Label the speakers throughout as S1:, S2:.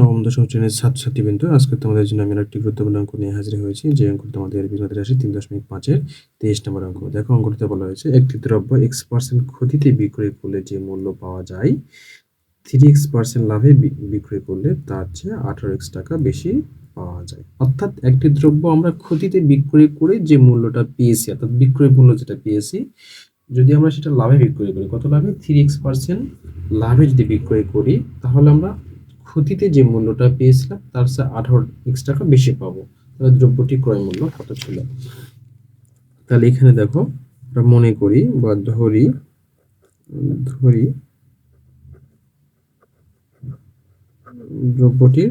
S1: নবম দশম শ্রেণির ছাত্রছাত্রীবৃন্দ, আজকে তোমাদের জন্য আমি একটি গুরুত্বপূর্ণ অঙ্ক নিয়ে হাজির হয়েছি, যে অঙ্কটি তোমাদের বিগত রাশি তিন দশমিক পাঁচের তেইশ নম্বর অঙ্ক। দেখো, অঙ্কটিতে বলা হয়েছে, একটি দ্রব্য এক্স পার্সেন্ট ক্ষতিতে বিক্রয় করলে যে মূল্য পাওয়া যায় থ্রি এক্স পার্সেন্ট লাভে বিক্রয় করলে তার চেয়ে আঠারো এক্স টাকা বেশি পাওয়া যায়। অর্থাৎ একটি দ্রব্য আমরা ক্ষতিতে বিক্রয় করে যে মূল্যটা পেয়েছি, অর্থাৎ বিক্রয় মূল্য যেটা পেয়েছি, যদি আমরা সেটা লাভে বিক্রয় করি, কত লাভে? থ্রি এক্স পার্সেন্ট লাভে যদি বিক্রয় করি, তাহলে আমরা ক্ষতিতে যে মূল্যটা পেয়েছিলাম, তার চেয়ে আঠারো এক্স টাকা বেশি পাবো। তাহলে দ্রব্যটি ক্রয় মূল্য কত ছিল? তাহলে এখানে দেখো, আমরা মনে করি বা ধরি ধরি দ্রব্যটির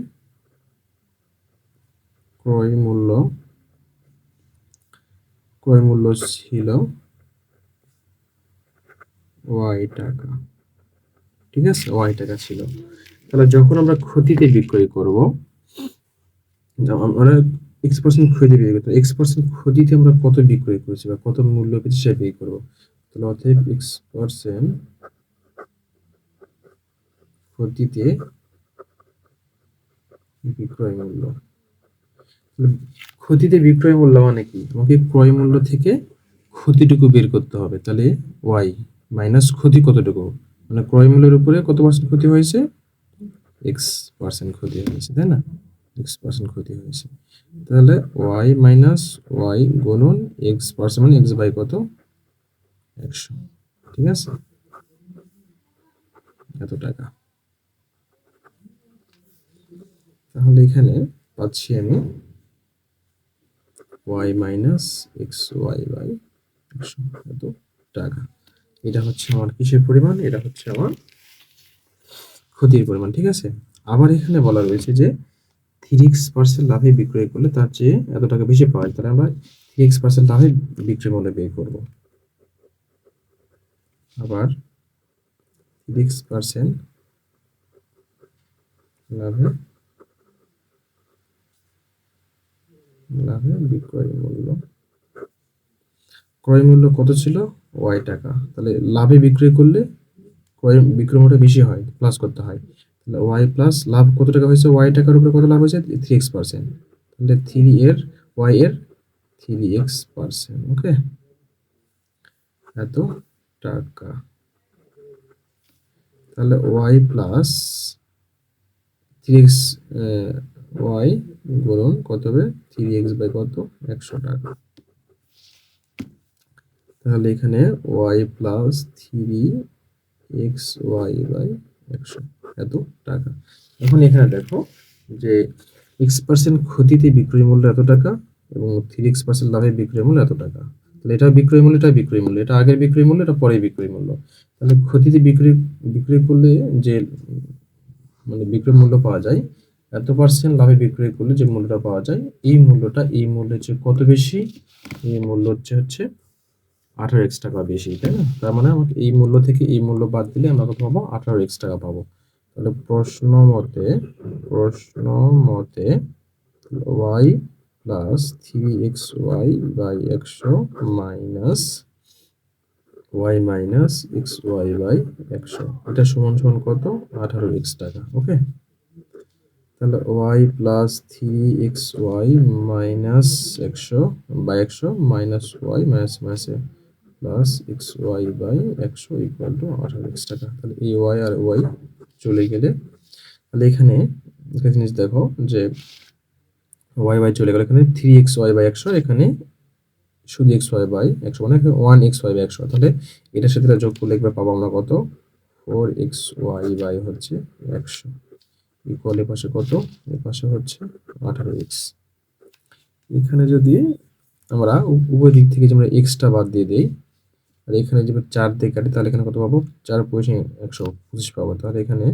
S1: ক্রয় মূল্য ক্রয় মূল্য ছিল ওয়াই টাকা। ঠিক আছে? ওয়াই টাকা ছিল। তাহলে যখন আমরা ক্ষতিতে বিক্রয় করব আমরা এক্স পার্সেন্ট ক্ষতি বিক্রয় করতে এক্স পার্সেন্ট ক্ষতিতে আমরা কত বিক্রয় করেছি বা কত মূল্য পেয়েছি সেটা বিক্রয় করব। তাহলে অতএব এক্স পার্সেন্ট ক্ষতিতে বিক্রয় মূল্য। ক্ষতিতে বিক্রয় মূল্য মানে কি? আমাকে ক্রয় মূল্য থেকে ক্ষতিটুকু বের করতে হবে। তাহলে ওয়াই মাইনাস ক্ষতি কতটুকু? মানে ক্রয় মূল্যের উপরে কত পার্সেন্ট ক্ষতি হয়েছে? এক্স পার্সেন্ট ক্ষতি হয়েছে, তাই না? এক্স পার্সেন্ট ক্ষতি হয়েছে। তাহলে ওয়াই মাইনাস ওয়াই গুণন এক্স পার্সেন্ট মানে এক্স বাই কত? একশো। ঠিক আছে? এত টাকা। তাহলে এখানে পাচ্ছি আমি Y minus X Y by একশো। এত টাকা। এটা হচ্ছে আমার কিসের পরিমাণ? এটা হচ্ছে আমার ক্ষতির পরিমাণ, ঠিক আছে? আবার এখানে বলা রয়েছে যে থ্রি এক্স পার্সেন্ট লাভে বিক্রয় করলে তার চেয়ে এত টাকা বেশি পাওয়া যায়, তাহলে আমরা থ্রি এক্স পার্সেন্ট লাভে বিক্রয় মূল্য বের করব। আবার থ্রি এক্স পার্সেন্ট লাভে লাভে বিক্রয় মূল্য। ক্রয় মূল্য কত ছিল? ওয়াই টাকা। তাহলে লাভে বিক্রয় করলে ক্রয় বিক্রয় মূল্য বেশি হয় প্লাস করতে হয়। তাহলে ওয়াই প্লাস লাভ কত টাকা হয়েছে? ওয়াই টাকার উপরে কত লাভ হয়েছে? থ্রি এক্স পার্সেন্ট তাহলে থ্রি এর ওয়াই এর থ্রি এক্স পার্সেন্ট ওকে এত টাকা। তাহলে Y plus three X Y গুণন কত হবে? থ্রি এক্স বাই কত? একশো টাকা। তাহলে এখানে Y plus three X Y by একশো। এত টাকা। এখন এখানে দেখো যে এক্স পার্সেন্ট ক্ষতিতে বিক্রয় মূল্য এত টাকা এবং থ্রি এক্স পার্সেন্ট লাভে বিক্রয় মূল্য এত টাকা। তাহলে এটা বিক্রয় মূল্য, এটা বিক্রয় মূল্য। এটা আগের বিক্রয় মূল্য, এটা পরের বিক্রয় মূল্য। তাহলে ক্ষতিতে বিক্রয় বিক্রয় করলে যে মানে বিক্রয় মূল্য পাওয়া যায়, এত পার্সেন্ট লাভে বিক্রয় করলে যে মূল্যটা পাওয়া যায়, এই মূল্যটা এই মূল্যের চেয়ে কত বেশি? এই মূল্য হচ্ছে হচ্ছে আঠারো এক্স টাকা বেশি, তাই না? তার মানে আমাকে এই মূল্য থেকে এই মূল্য বাদ দিলে আমরা কত পাবো? আঠারো এক্স টাকা পাবো। তাহলে প্রশ্ন মতে প্রশ্ন মতে Y plus three X Y by একশো minus Y minus X Y by একশো। এটা সমান সমান কত? আঠারো এক্স টাকা, ওকে? তাহলে Y plus three X Y minus একশো বাই একশো minus Y minus minus plus X Y by একশো ইকুয়াল টু আঠারো এক্স টাকা। তাহলে এই ওয়াই আর ওয়াই চলে গেলে, তাহলে এখানে একটা জিনিস দেখো যে ওয়াই বাই চলে গেলে এখানে থ্রি এক্স ওয়াই বাই একশো, এখানে শুধু এক্স ওয়াই বাই একশো মানে ওয়ান এক্স ওয়াই বাই একশো। তাহলে এটার সাথে যোগ করলে একবার পাবো আমরা কত? ফোর এক্স ওয়াই বাই হচ্ছে একশো। ইকুয়াল এ পাশে কত? এ পাশে হচ্ছে আঠারো এক্স এখানে যদি আমরা উভয় দিক থেকে যে আমরা এক্সটা বাদ দিয়ে দেই আর এখানে যদি চার দিয়ে কাটি, তাহলে এখানে কত পাবো? চার পয়সা একশো পঁচিশ পাবো। তাহলে এখানে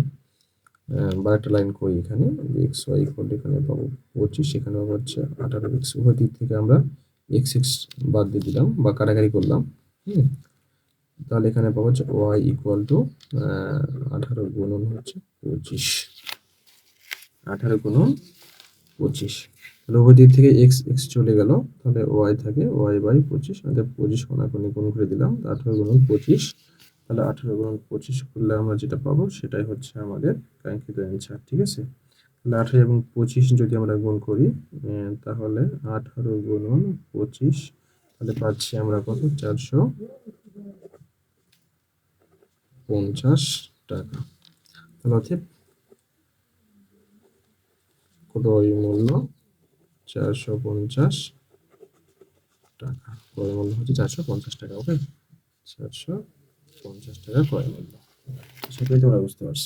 S1: বা একটা লাইন করি এখানে? এক্স ওয়াই ইকুয়াল এখানে পাবো পঁচিশ, এখানে পাবো হচ্ছে আঠারো এক্স উভয় দিক থেকে আমরা এক্স এক্স বাদ দিয়ে দিলাম বা কাটাকাটি করলাম, হুম? তাহলে এখানে পাবো হচ্ছে ওয়াই ইকুয়াল টু আঠারো গুণন হচ্ছে পঁচিশ। আঠারো গুণন পঁচিশ। উভয় দিক থেকে এক্স এক্স চলে গেল। তাহলে ওয়াই থাকে ওয়াই বাই পঁচিশ। আমাদের পঁচিশ কোনাকুনি গুণ করে দিলাম আঠারো গুণন পঁচিশ। তাহলে আঠারো গুণন পঁচিশ করলে আমরা যেটা পাবো, সেটাই হচ্ছে আমাদের কাঙ্ক্ষিত অ্যান্সার ঠিক আছে? তাহলে আঠারো এবং পঁচিশ যদি আমরা গুণ করি তাহলে আঠারো গুণন পঁচিশ, তাহলে পাচ্ছি আমরা কত? চারশো পঞ্চাশ টাকা। তাহলে অর্থাৎ ক্রয় মূল্য? চারশো পঞ্চাশ টাকা ক্রয় মূল্য হচ্ছে চারশো পঞ্চাশ টাকা ওকে চারশো পঞ্চাশ টাকা ক্রয় মূল্য। সেটাই তোমরা বুঝতে পারছ।